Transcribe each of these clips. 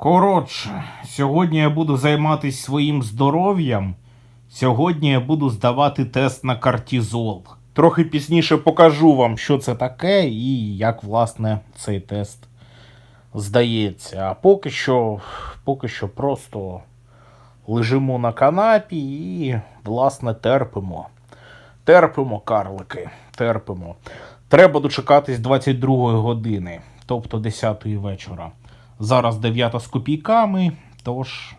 Коротше, сьогодні я буду займатися своїм здоров'ям. Сьогодні я буду здавати тест на кортизол. Трохи пізніше покажу вам, що це таке і як, власне, цей тест здається. А поки що, поки що просто лежимо на канапі і, власне, терпимо. Терпимо, карлики, терпимо. Треба дочекатись 22 години, тобто 10 вечора. Зараз 9 з копійками, тож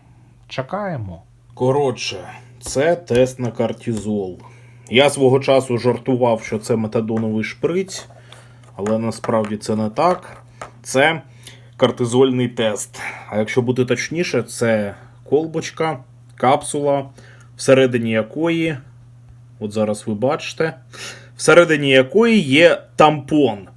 чекаємо. Коротше, це тест на кортизол. Я свого часу жартував, що це метадоновий шприць, але насправді це не так. Це кортизольний тест. А якщо бути точніше, це колбочка, капсула, всередині якої, от зараз ви бачите, всередині якої є тампон.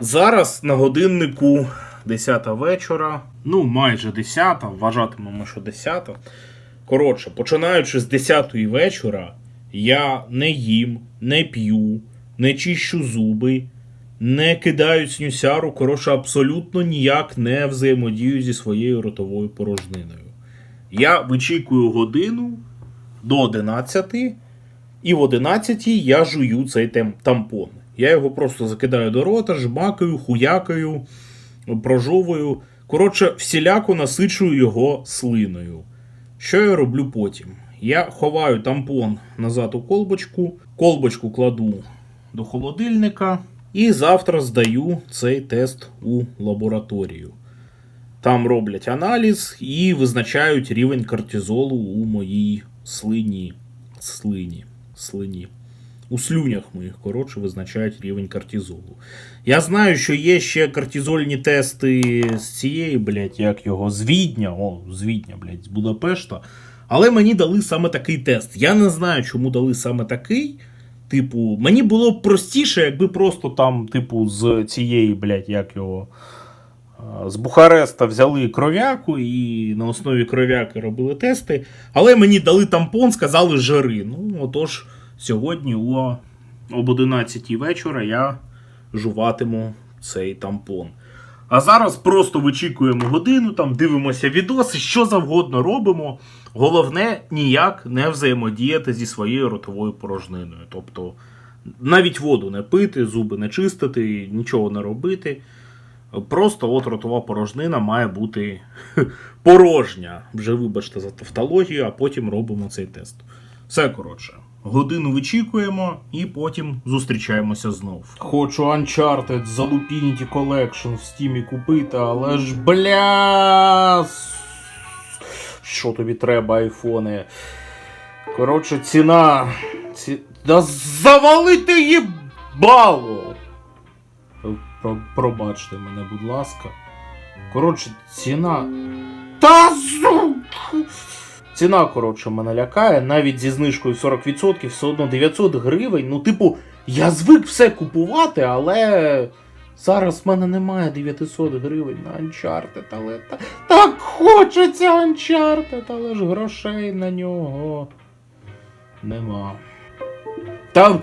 Зараз на годиннику 10 вечора, ну майже 10, вважатимемо, що 10. Коротше, починаючи з 10 вечора, я не їм, не п'ю, не чищу зуби, не кидаю снюсяру, коротше, абсолютно ніяк не взаємодію зі своєю ротовою порожниною. Я вичікую годину до 11, і в 11 я жую цей тампон. Я його просто закидаю до рота, жмакаю, хуякаю, прожовую. Коротше, всіляко насичую його слиною. Що я роблю потім? Я ховаю тампон назад у колбочку, колбочку кладу до холодильника і завтра здаю цей тест у лабораторію. Там роблять аналіз і визначають рівень кортизолу у моїй слині. Слині. Слині. У слюнях моїх, коротше, визначають рівень кортизолу. Я знаю, що є ще кортизольні тести з цієї, блядь, як його, з Відня, о, з блядь, з Будапешта. Але мені дали саме такий тест. Я не знаю, чому дали саме такий. Типу, мені було б простіше, якби просто там, типу, з цієї, блядь, як його. З Бухареста взяли кров'яку і на основі кров'яки робили тести. Але мені дали тампон, сказали жари. Ну, отож, сьогодні о, об 11 вечора я жуватиму цей тампон. А зараз просто вичікуємо годину, там дивимося відоси, що завгодно робимо. Головне ніяк не взаємодіяти зі своєю ротовою порожниною. Тобто навіть воду не пити, зуби не чистити, нічого не робити. Просто от ротова порожнина має бути порожня. Вже вибачте за тавтологію, а потім робимо цей тест. Все коротше. Годину вичікуємо і потім зустрічаємося знов. Хочу Uncharted за Lupinity Collection в стімі купити, але ж бля. Що тобі треба, айфони? Коротше, ціна. Ці... Да завалити їбало! Про, пробачте мене, будь ласка. Коротше, ціна. Та сука! Ціна, коротше, мене лякає, навіть зі знижкою 40% все одно 900 гривень. Ну, типу, я звик все купувати, але зараз в мене немає 900 гривень на Uncharted, але та, так хочеться Uncharted, але ж грошей на нього нема. Та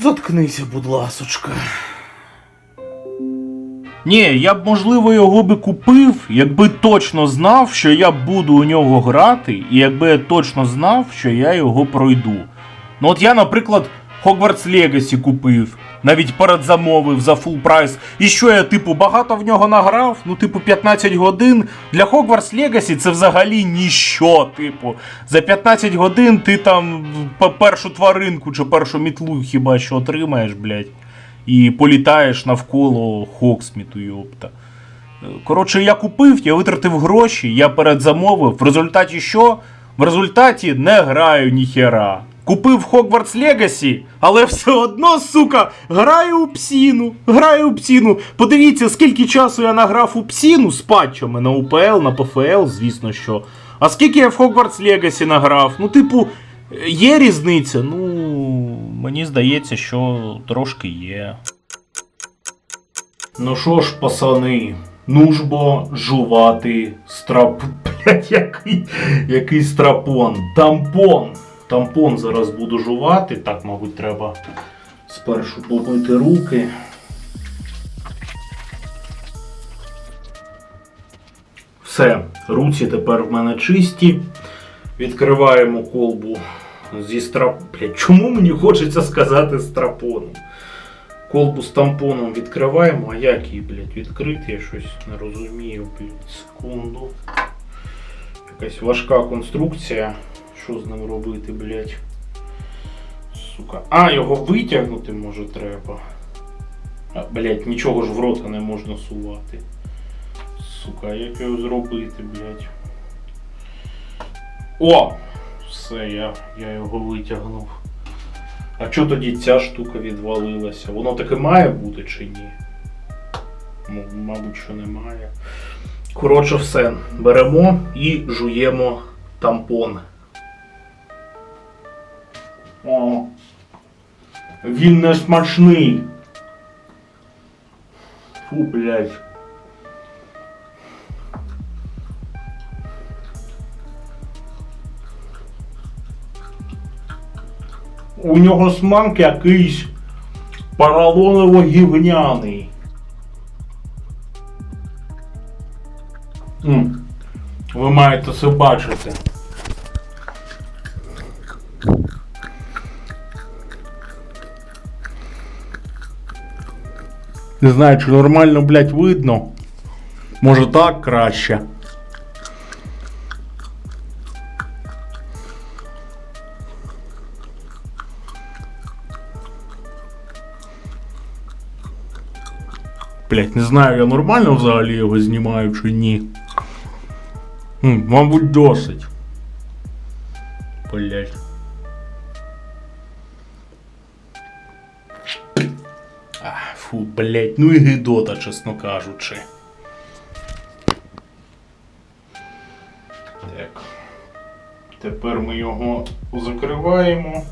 заткнися, будь ласочка. Ні, я б, можливо, його би купив, якби точно знав, що я буду у нього грати, і якби я точно знав, що я його пройду. Ну от я, наприклад, Hogwarts Legacy купив, навіть передзамовив за фул прайс. І що я, типу, багато в нього награв? Ну, типу, 15 годин. Для Hogwarts Legacy це взагалі ніщо, типу. За 15 годин ти там першу тваринку чи першу мітлу хіба що отримаєш, блядь і політаєш навколо Хоксміту, йопта. Коротше, я купив, я витратив гроші, я передзамовив. В результаті що? В результаті не граю ніхера. Купив Hogwarts Legacy, але все одно, сука, граю у псіну. Граю у псіну. Подивіться, скільки часу я награв у псіну з патчами на УПЛ, на ПФЛ, звісно що. А скільки я в Hogwarts Legacy награв? Ну, типу, є різниця? Ну, мені здається, що трошки є. Ну що ж, пацани, ну ж бо жувати страп. Блять, який, який страпон. Тампон. Тампон зараз буду жувати. Так, мабуть, треба спершу помити руки. Все, руці тепер в мене чисті. Відкриваємо колбу зі страп... Блядь, чому мені хочеться сказати страпоном? Колбу з тампоном відкриваємо, а як її, блядь, відкрити? Я щось не розумію, блядь, секунду. Якась важка конструкція. Що з ним робити, блядь? Сука. А, його витягнути може треба. А, блядь, нічого ж в рота не можна сувати. Сука, як його зробити, блядь? О! Все, я, я його витягнув. А чого тоді ця штука відвалилася? Воно таки має бути чи ні? Ну, мабуть, що немає. Коротше, все. Беремо і жуємо тампон. О, він не смачний. Фу, блядь. У нього смак якийсь поролоново-гівняний. Ви маєте це бачити. Не знаю, чи нормально, блядь, видно. Може так краще. Блять, не знаю, я нормально взагалі його знімаю чи ні. Мабуть, досить. Блять. Фу, блять, ну і гидота, чесно кажучи. Так. Тепер ми його закриваємо.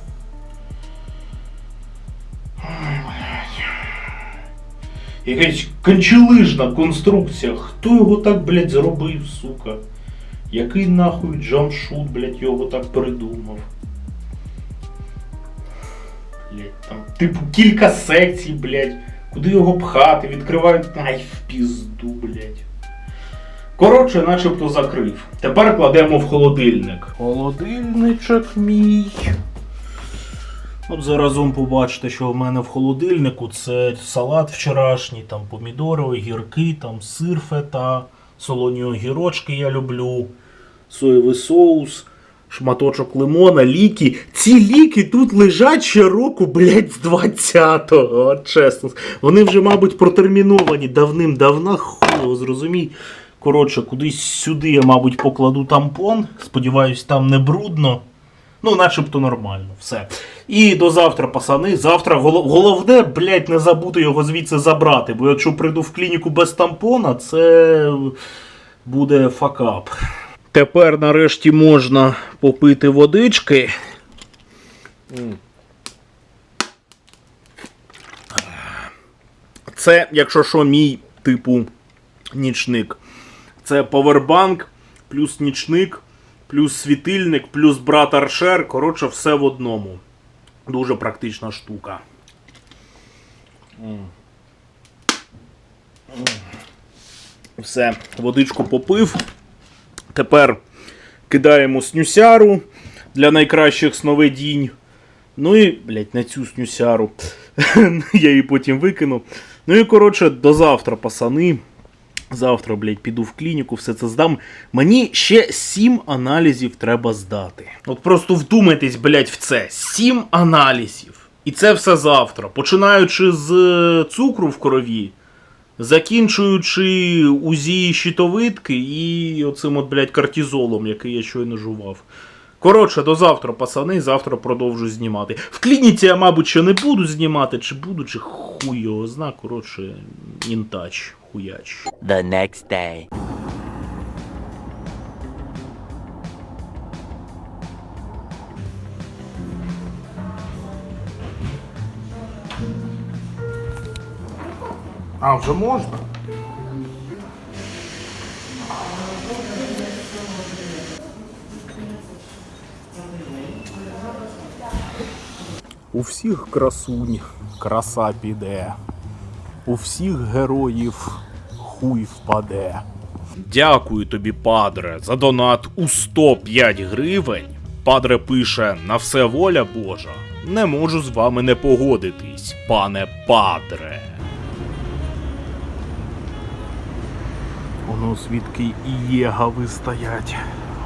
Якась кончелижна конструкція. Хто його так, блядь, зробив, сука? Який нахуй джамшут, блядь, його так придумав? Блядь, там, типу, кілька секцій, блядь. Куди його пхати, відкривають. Ай, в пізду, блядь. Коротше, начебто закрив. Тепер кладемо в холодильник. Холодильничок мій. От заразом побачите, що в мене в холодильнику це салат вчорашній, там помідори, огірки, там сир фета, солоні огірочки я люблю, соєвий соус, шматочок лимона, ліки. Ці ліки тут лежать ще року, блядь, з 20-го, от чесно. Вони вже, мабуть, протерміновані давним-давно, хуй зрозумій. Коротше, кудись сюди я, мабуть, покладу тампон. Сподіваюсь, там не брудно. Ну, начебто нормально, все. І до завтра, пацани. Завтра головне, блядь, не забути його звідси забрати. Бо якщо прийду в клініку без тампона, це буде факап. Тепер нарешті можна попити водички. Це, якщо що, мій типу нічник. Це повербанк, плюс нічник, плюс світильник, плюс брат Аршер. Коротше, все в одному. Дуже практична штука. Все, водичку попив. Тепер кидаємо снюсяру для найкращих сновидінь. Ну і, блядь, на цю снюсяру. Я її потім викину. Ну і коротше, до завтра, пацани. Завтра, блядь, піду в клініку, все це здам. Мені ще сім аналізів треба здати. От просто вдумайтесь, блядь, в це. Сім аналізів. І це все завтра. Починаючи з е, цукру в крові, закінчуючи УЗІ щитовидки і оцим от, блядь, кортизолом, який я щойно жував. Коротше, до завтра, пацани, завтра продовжу знімати. В клініці я, мабуть, ще не буду знімати, чи буду, чи хуй його зна. Коротше, інтач, хуяч. the next day. А, вже можна? У всіх красунь краса піде, у всіх героїв хуй впаде. Дякую тобі, падре, за донат у 105 гривень. Падре пише: на все воля Божа. Не можу з вами не погодитись, пане падре. Оно свідки і єгави стоять.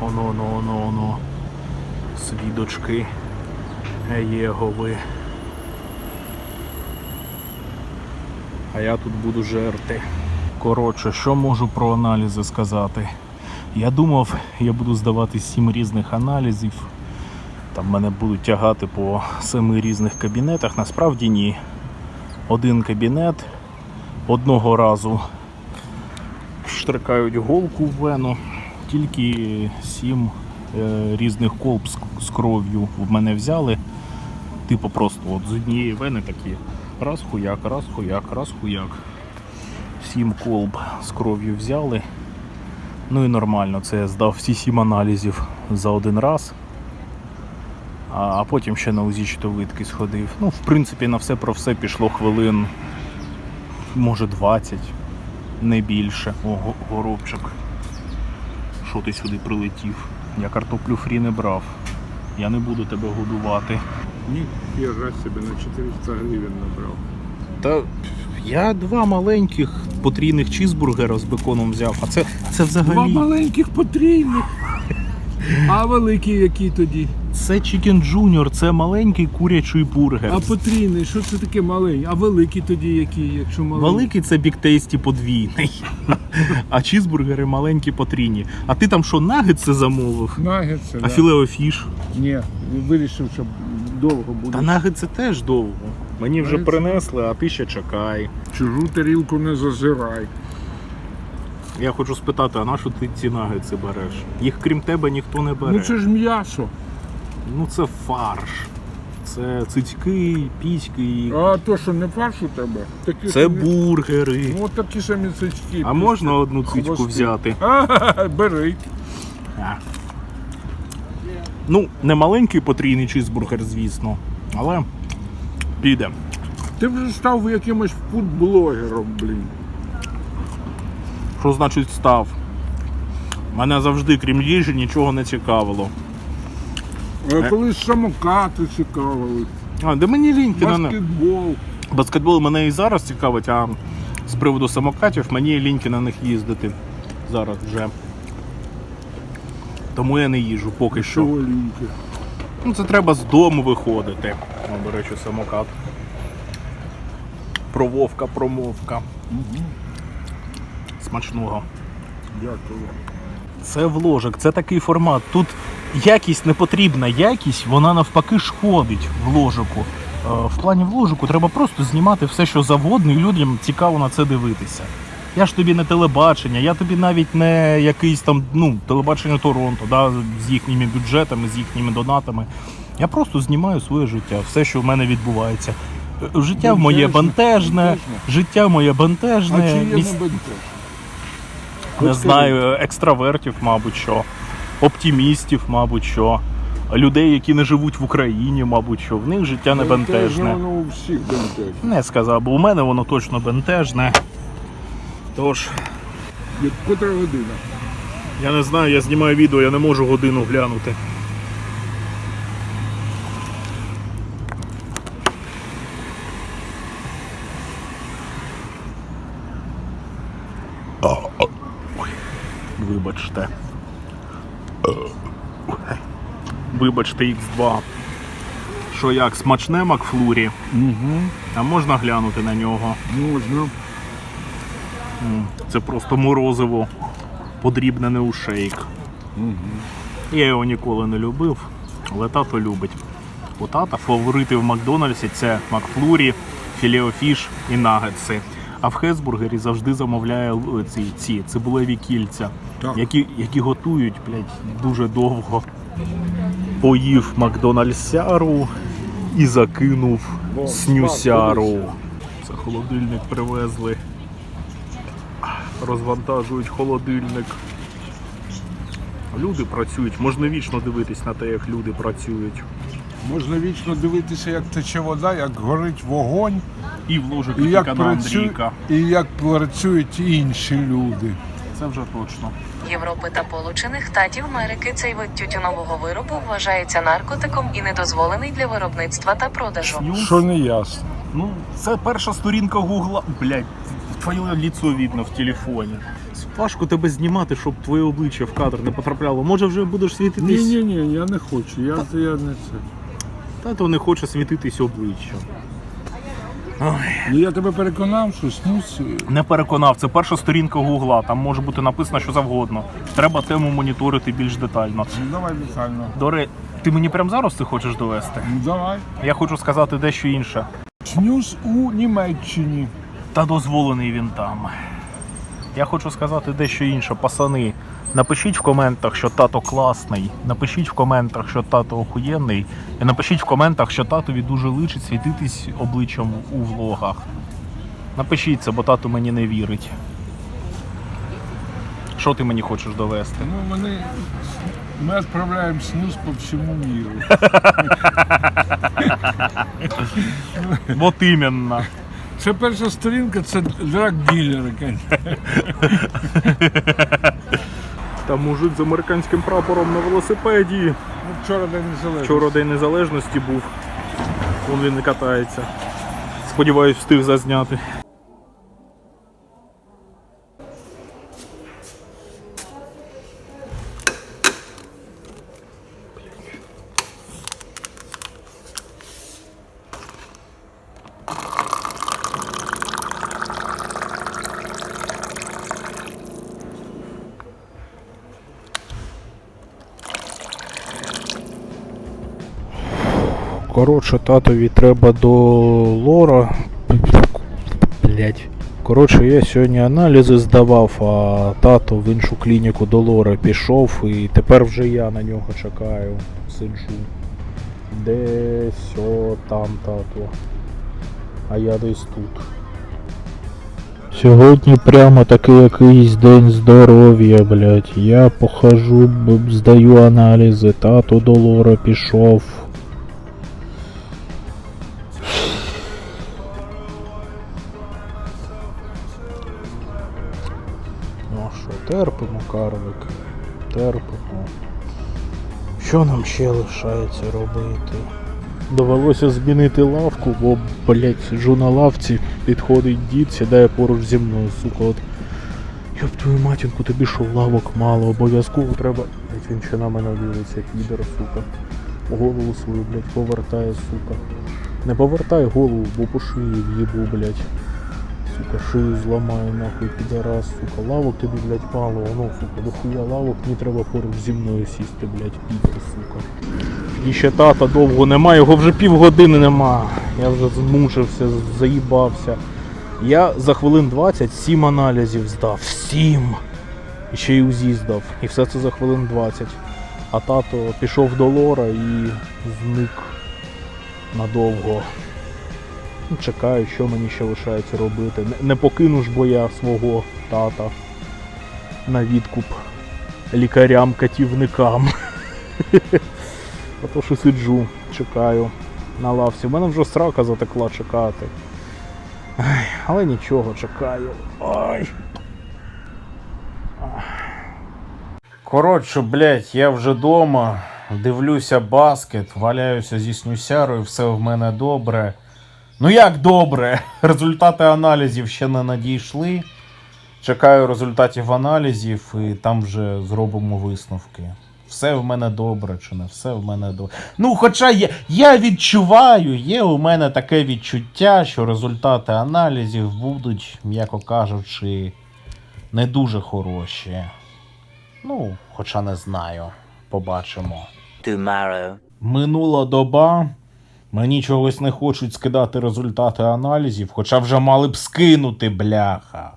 Оно, оно, оно, оно. Свідочки Єгови. А я тут буду жерти. Коротше, що можу про аналізи сказати? Я думав, я буду здавати сім різних аналізів. Там мене будуть тягати по семи різних кабінетах. Насправді ні. Один кабінет одного разу штрикають голку в вену, тільки сім е, різних колб з кров'ю в мене взяли. Типу просто от з однієї вени такі раз хуяк, раз хуяк, раз хуяк. Сім колб з кров'ю взяли. Ну і нормально, це я здав всі сім аналізів за один раз. А, потім ще на УЗІ щитовидки сходив. Ну, в принципі, на все про все пішло хвилин, може 20, не більше. О, горобчик. Що ти сюди прилетів? Я картоплю фрі не брав. Я не буду тебе годувати. Ні, я раз себе на 400 гривень набрав. Та я два маленьких потрійних чізбургера з беконом взяв, а це, це Два маленьких потрійних. А великий який тоді? Це Chicken Junior, це маленький курячий бургер. А потрійний, що це таке маленький? А великий тоді який, якщо маленький? Великий це Big Tasty подвійний. А чізбургери маленькі потрійні. А ти там що, нагетси замовив? Нагетси, А да. філео фіш? Ні, вирішив, щоб довго буде. Та нагетси теж довго. Мені вже Нагетси. принесли, а ти ще чекай. Чужу тарілку не зазирай. Я хочу спитати, а на що ти ці нагетси береш? Їх крім тебе ніхто не бере. Ну це ж м'ясо. Ну це фарш. Це цицьки, піськи. А то, що не фарш у тебе? Такі Це самі- бургери. Ну, такі самі цички. А можна одну цицьку Хвости. взяти? А, бери. А. Ну, не маленький потрійний чизбургер, звісно, але піде. Ти вже став якимось фудблогером, блін. Що значить став? Мене завжди, крім їжі, нічого не цікавило. А Е. колись самокати цікавили, А, де мені ліньки на не. баскетбол. Баскетбол мене і зараз цікавить, а з приводу самокатів мені ліньки на них їздити зараз вже. Тому я не їжу поки що. Ну, це треба з дому виходити. О, до речі, самокат. Про вовка, промовка. Смачного. Дякую. Це вложик, це такий формат. Тут якість не потрібна, якість вона навпаки шкодить вложику. Е, В плані вложику треба просто знімати все, що завгодно, і людям цікаво на це дивитися. Я ж тобі не телебачення, я тобі навіть не якийсь там ну, телебачення Торонто, да, з їхніми бюджетами, з їхніми донатами. Я просто знімаю своє життя, все, що в мене відбувається. Життя моє Бентежне, бентежне, бентежне. життя моє А бентежне. чи є міс- не бентеж? не знаю, екстравертів, мабуть, що, оптимістів, мабуть, що, людей, які не живуть в Україні, мабуть, що в них життя не Бентежне бентежне. Воно у всіх бентежне. Не сказав, бо у мене воно точно бентежне. Тож, котра година? я не знаю, я знімаю відео, я не можу годину глянути. Вибачте. Вибачте, X2. Що як, смачне Макфлурі? Угу. А можна глянути на нього? Можна. Це просто морозиво, подрібнене у шейк. Угу. Я його ніколи не любив, але тато любить. У тата фаворити в Макдональдсі це Макфлурі, філеофіш і нагетси. А в Хесбургері завжди замовляє ці, ці цибулеві кільця, Так. які, які готують блядь, дуже довго. Поїв Макдональдсяру і закинув снюсяру. Це холодильник привезли. Розвантажують холодильник. Люди працюють, можна вічно дивитись на те, як люди працюють. Можна вічно дивитися, як тече вода, як горить вогонь, І в ложик і як, працю... Андрійка. і як працюють інші люди. це вже точно. Європи та Получених Штатів Америки цей вид тютюнового виробу вважається наркотиком і недозволений для виробництва та продажу. Що не ясно. Ну, це перша сторінка гугла. Блять, твоє лицо видно в телефоні. Важко тебе знімати, щоб твоє обличчя в кадр не потрапило. Може вже будеш світитись? Ні, ні, ні, я не хочу. Я, я не це. Тато не хоче світитись обличчям. Ну, Я тебе переконав, що снюс. Не переконав, це перша сторінка гугла. Там може бути написано що завгодно. Треба тему моніторити більш детально. Ну, давай детально. До ре... ти мені прямо зараз це хочеш довести? Ну, давай. Я хочу сказати дещо інше. Снюс у Німеччині. Та дозволений він там. Я хочу сказати дещо інше, пацани. Напишіть в коментах, що тато класний. Напишіть в коментах, що тато охуєнний. І напишіть в коментах, що татові дуже личить світитись обличчям у влогах. Напишіть це, бо тато мені не вірить. Що ти мені хочеш довести? Ну, вони... Ми відправляємо снюс по всьому міру. Вот іменно. Це перша сторінка, це драк-ділери, Та Там мужик з американським прапором на велосипеді. Ну, вчора день незалежності. Вчора День Незалежності був. Вон він не катається. Сподіваюсь, встиг зазняти. Коротше, татові треба до лора. Блять. Коротше, я сьогодні аналізи здавав, а тато в іншу клініку до лора пішов і тепер вже я на нього чекаю. Сиджу. Десь о там тато. А я десь тут. Сьогодні прямо такий якийсь день здоров'я, блять. Я похожу, здаю аналізи, тато до лора пішов. Терпимо, карлик. Терпимо. Що нам ще лишається робити? Довелося змінити лавку, бо, блять, сиджу на лавці, підходить дід, сідає поруч зі мною, сука, от. Йоп твою матінку, тобі що лавок мало, обов'язково треба. Блять, він ще на мене дивиться, підер, сука. Голову свою, блять, повертає, сука. Не повертай голову, бо по шиї в'їбу, блять. Сука, шию зламаю нахуй, підарас, сука, лавок тобі, блядь, мало, ну, сука, дохуя лавок, мені треба поруч зі мною сісти, блядь, підер, сука. І ще тата довго нема, його вже півгодини нема. Я вже змучився, заїбався. Я за хвилин 20 7 аналізів здав. 7! І ще й УЗІ здав. І все це за хвилин 20. А тато пішов до лора і зник надовго. Ну, Чекаю, що мені ще лишається робити. Не, покину ж бо я свого тата на відкуп лікарям-катівникам. Ото що сиджу, чекаю на лавці. У мене вже срака затекла чекати. Ай, але нічого, чекаю. Ой. Коротше, блядь, я вже дома, дивлюся баскет, валяюся зі снюсярою, все в мене добре. Ну як добре? Результати аналізів ще не надійшли. Чекаю результатів аналізів і там вже зробимо висновки. Все в мене добре чи не все в мене добре. Ну, хоча я, я відчуваю, є у мене таке відчуття, що результати аналізів будуть, м'яко кажучи, не дуже хороші. Ну, хоча не знаю. Побачимо. tomorrow. Минула доба. Мені чогось не хочуть скидати результати аналізів, хоча вже мали б скинути, бляха.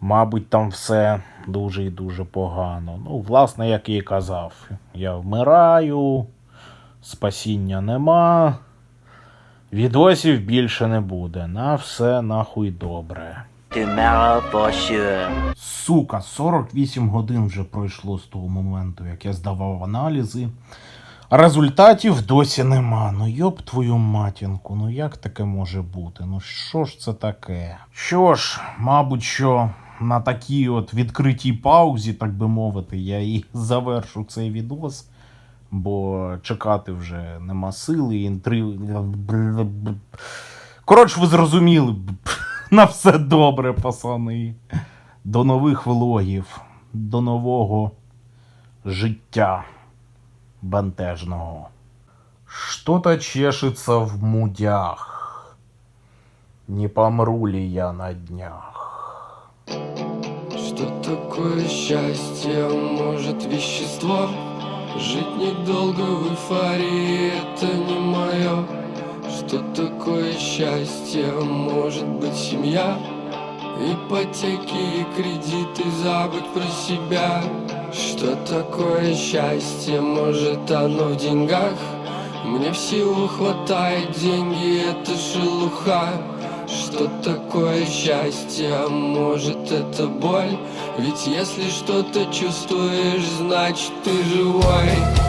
Мабуть, там все дуже і дуже погано. Ну, власне, як і казав, я вмираю, спасіння нема, відосів більше не буде. На все нахуй добре. Сука, 48 годин вже пройшло з того моменту, як я здавав аналізи. Результатів досі нема. Ну йоб твою матінку, ну як таке може бути? Ну що ж це таке? Що ж, мабуть, що на такій от відкритій паузі, так би мовити, я і завершу цей відос, бо чекати вже нема сили, інтриги. Коротше, ви зрозуміли. На все добре, пацани. До нових влогів, до нового життя бентежного. Что-то чешется в мудях. Не помру ли я на днях? Что такое счастье? Может вещество? Жить недолго в эйфории, это не мое Что такое счастье? Может быть семья? Ипотеки и кредиты, забыть про себя Что такое счастье? Может оно в деньгах? Мне в силу хватает деньги, это шелуха Что такое счастье? А может это боль? Ведь если что-то чувствуешь, значит ты живой